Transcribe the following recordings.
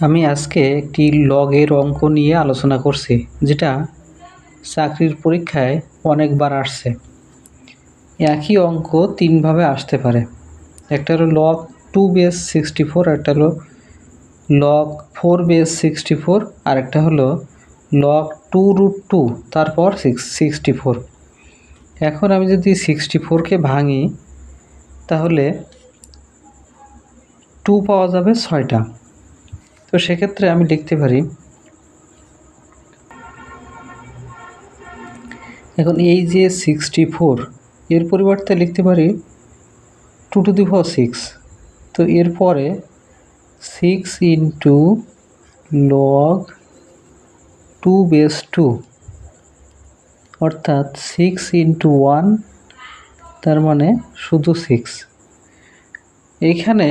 আমি আজকে একটি লগের অঙ্ক নিয়ে আলোচনা করছি, যেটা চাকরির পরীক্ষায় অনেকবার আসছে। একই অঙ্ক তিনভাবে আসতে পারে। একটা হলো log two base sixty four একটা হলো log four base sixty four আর একটা হলো লগ টু রুট টু তারপর সিক্স সিক্সটি ফোর এখন আমি যদি সিক্সটি ফোরকে ভাঙি, তাহলে টু পাওয়া যাবে ছয়টা। তো সেক্ষেত্রে আমি লিখতে পারি, এখন এই যে সিক্সটি ফোর এর পরিবর্তে লিখতে পারি two to the four six তো এরপরে six into log two base two অর্থাৎ সিক্স ইন্টু ওয়ান তার মানে শুধু সিক্স এইখানে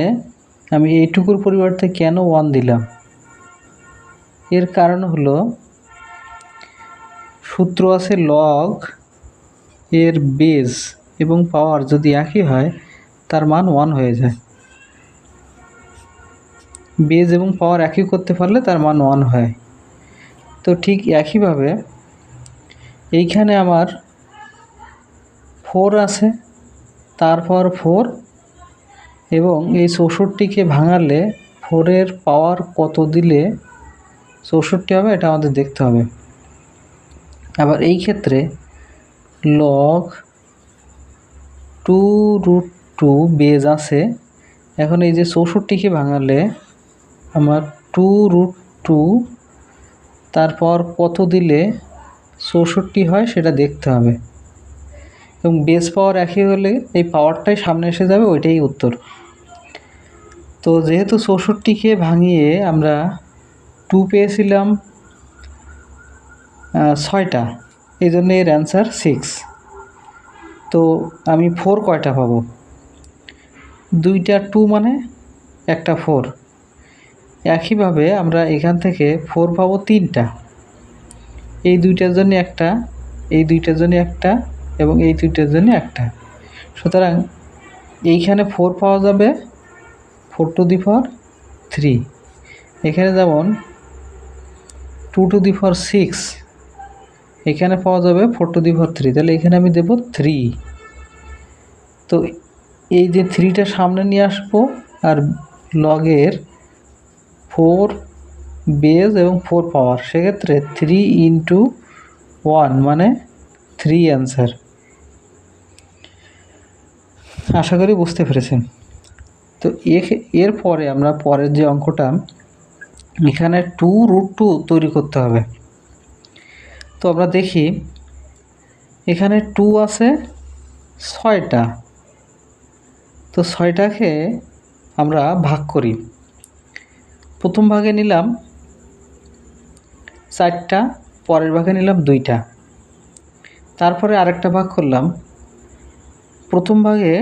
আমি এইটুকুর পরিবর্তে কেন ওয়ান দিলাম? এর কারণ হলো, সূত্র আছে লগ এর বেজ এবং পাওয়ার যদি একই হয়, তার মান ওয়ান হয়ে যায়। বেজ এবং পাওয়ার একই করতে পারলে তার মান ওয়ান হয়। তো ঠিক একইভাবে, এইখানে আমার ফোর আছে, তারপর ফোর এবং এই চৌষট্টিকে ভাঙালে ফোরের পাওয়ার কত দিলে চৌষট্টি হবে? এটা আমাদের দেখতে হবে। আবার এই ক্ষেত্রে log two root two base আছে। এখন এই যে চৌষট্টিকে ভাঙালে আমার টু রুট টু তারপর কত দিলে চৌষট্টি হয় সেটা দেখতে হবে। এবং বেস পাওয়ার একই হলে এই পাওয়ারটাই সামনে এসে যাবে, ওইটাই উত্তর। তো যেহেতু চৌষট্টিকে ভাঙিয়ে আমরা টু পেয়েছিলাম ছয়টা, এই জন্য এর অ্যান্সার সিক্স তো আমি ফোর কয়টা পাবো? দুইটা টু মানে একটা ফোর একইভাবে আমরা এখান থেকে ফোর পাবো তিনটা। এই দুইটার জন্য একটা, এই দুইটার জন্য একটা এবং এই দুইটার জন্য একটা। সুতরাং এইখানে ফোর পাওয়া যাবে four to the for three এখানে যেমন two to the for six এখানে পাওয়া যাবে four to the for three তাহলে এখানে আমি দেব থ্রি তো এই যে থ্রিটা সামনে নিয়ে আসব আর লগের ফোর বেজ এবং ফোর পাওয়ার সেক্ষেত্রে থ্রি ইন্টু ওয়ান মানে থ্রি অ্যান্সার আশা করি বুঝতে পেরেছেন। তো এরপরে আমরা পরের যে অঙ্কটা, এখানে টু রুট টু তৈরি করতে হবে। তো আমরা দেখি, এখানে টু আছে, ছয়টা। তো ছয়টাকে আমরা ভাগ করি। প্রথম ভাগে নিলাম চারটা, পরের ভাগে নিলাম দুইটা। তারপরে আরেকটা ভাগ করলাম প্রথম ভাগে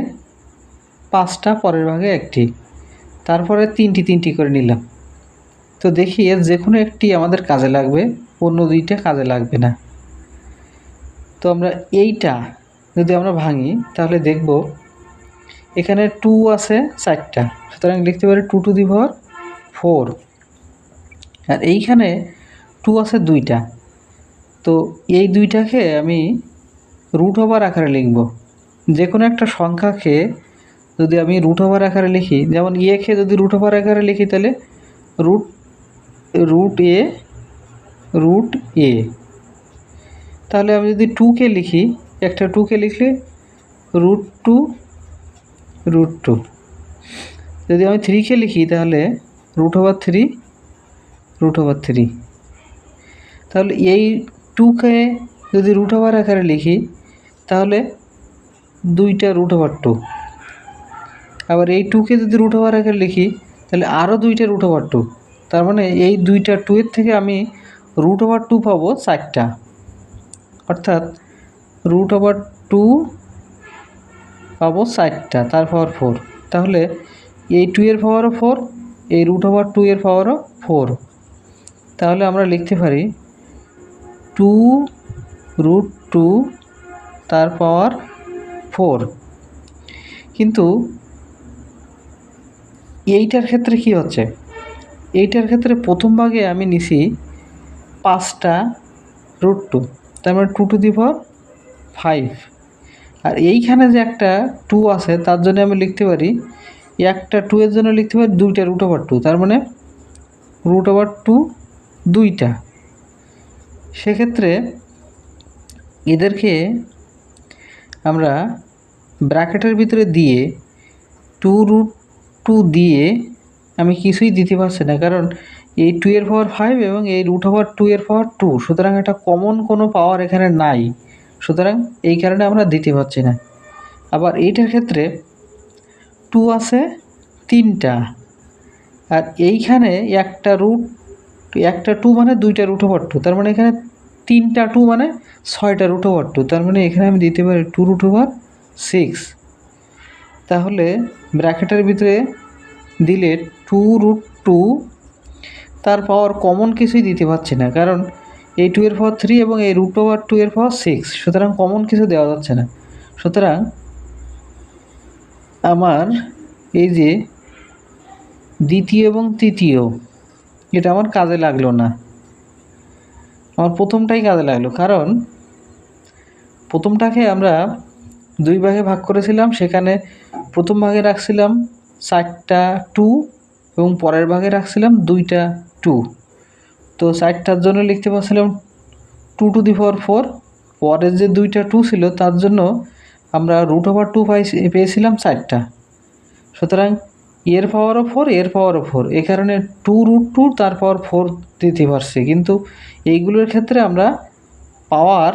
পাঁচটা, পরের ভাগে একটি। তারপরে তিনটি তিনটি করে নিলাম। তো দেখি এর যে কোনো একটি আমাদের কাজে লাগবে, অন্য দুইটা কাজে লাগবে না। তো আমরা এইটা যদি আমরা ভাঙি, তাহলে দেখব এখানে টু আছে চারটা। সুতরাং লিখতে পারি two to the power four. আর এইখানে টু আছে দুইটা। তো এই দুইটাকে আমি রুট ওভার আকারে লিখব। যে কোনো একটা সংখ্যাকে যদি আমি রুট ওভার আকারে লিখি, যেমন ইয়েকে যদি রুট ওভার আকারে লিখি তাহলে root root a root a তাহলে আমি যদি টুকে লিখি, একটা টুকে লিখলে রুট টু রুট টু যদি আমি থ্রিকে লিখি তাহলে root over three root over three তাহলে এই টুকে যদি রুট ওভার আকারে লিখি, তাহলে দুইটা রুট ওভার টু আবার এই টুকে যদি রুট ওভার আকারে লিখি, তাহলে আরও দুইটা রুট ওভার টু তার মানে এই দুইটা টু এর থেকে আমি রুট ওভার টু পাবো চারটা। অর্থাৎ রুট ওভার টু পাবো চারটা, তার পাওয়ার ফোর তাহলে এই টু এর পাওয়ারও ফোর এই রুট ওভার টু এর পাওয়ারও ফোর তাহলে আমরা লিখতে পারি টু রুট টু তার পাওয়ার ফোর। কিন্তু এইটার ক্ষেত্রে কি হচ্ছে? এইটার ক্ষেত্রে প্রথম ভাগে আমি নিছি পাঁচটা রুট টু তার মানে two to the power five আর এইখানে যে একটা টু আছে, তার জন্য আমি লিখতে পারি, একটা টু এর জন্য লিখতে পারি দুইটা রুট ওভার টু তার মানে রুট ওভার টু দুইটা। সেক্ষেত্রে এদেরকে আমরা ব্র্যাকেটের ভিতরে দিয়ে টু রুট টু দিয়ে আমি কিছুই দিতে পারছি না। কারণ এই টু এর পাওয়ার ফাইভ এবং এই রুট ওভার টু এর পাওয়ার টু সুতরাং একটা কমন কোনো পাওয়ার এখানে নাই। সুতরাং এই কারণে আমরা দিতে পারছি না। আবার এইটার ক্ষেত্রে টু আছে, তিনটা। আর এইখানে একটা রুট একটা টু মানে দুইটা রুট ওভার টু তার মানে এখানে তিনটা টু মানে ছয়টা রুট ওভার টু তার মানে এখানে আমি দিতে পারি টু রুট ওভার সিক্স তাহলে ব্র্যাকেটের ভিতরে দিলে টু রুট টু তার পাওয়ার কমন কিছুই দিতে পারছি না। কারণ এই টু এর পাওয়ার থ্রি এবং এই রুট ওভার টু এর পাওয়ার সিক্স সুতরাং কমন কিছু দেওয়া যাচ্ছে না। সুতরাং আমার এই যে দ্বিতীয় এবং তৃতীয়, এটা আমার কাজে লাগল না। আমার প্রথমটাই কাজে লাগল। কারণ প্রথমটাকে আমরা দুই ভাগে ভাগ করেছিলাম। সেখানে প্রথম ভাগে রাখছিলাম চারটা টু এবং পরের ভাগে রাখছিলাম দুইটা টু তো চারটার জন্য লিখতে পারছিলাম two to the power four পরের যে দুইটা টু ছিল, তার জন্য আমরা রুট ওভার টু পাই পেয়েছিলাম চারটা। সুতরাং এর পাওয়ারও ফোর এর পাওয়ারও ফোর এ কারণে টু রুট টু তার পাওয়ার ফোর দিতে পারছি। কিন্তু এইগুলোর ক্ষেত্রে আমরা পাওয়ার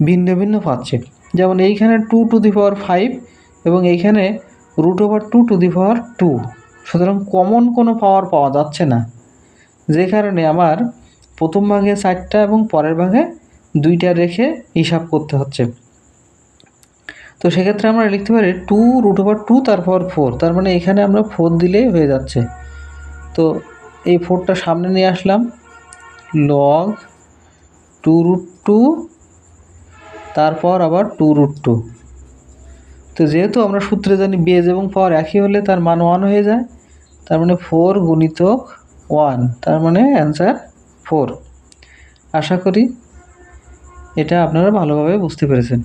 ভিন্ন ভিন্ন পাচ্ছি। যেমন এইখানে two to the power five এবং এইখানে root over two to the power two সুতরাং কমন কোনো পাওয়ার পাওয়া যাচ্ছে না। যে কারণে আমার প্রথম ভাগে চারটা এবং পরের ভাগে দুইটা রেখে হিসাব করতে হচ্ছে। তো সেক্ষেত্রে আমরা লিখতে পারি টু রুট ওভার টু তারপর ফোর তার মানে এখানে আমরা ফোর দিলেই হয়ে যাচ্ছে। তো এই ফোরটা সামনে নিয়ে আসলাম। লগ টু রুট টু তারপর আবার টু রুট টু তো যেহেতু আমরা সূত্রে জানি বেজ এবং পাওয়ার একই হলে তার মান ওয়ান হয়ে যায়, তার মানে ফোর গুণিতক ওয়ান তার মানে অ্যান্সার ফোর আশা করি এটা আপনারা ভালোভাবে বুঝতে পেরেছেন।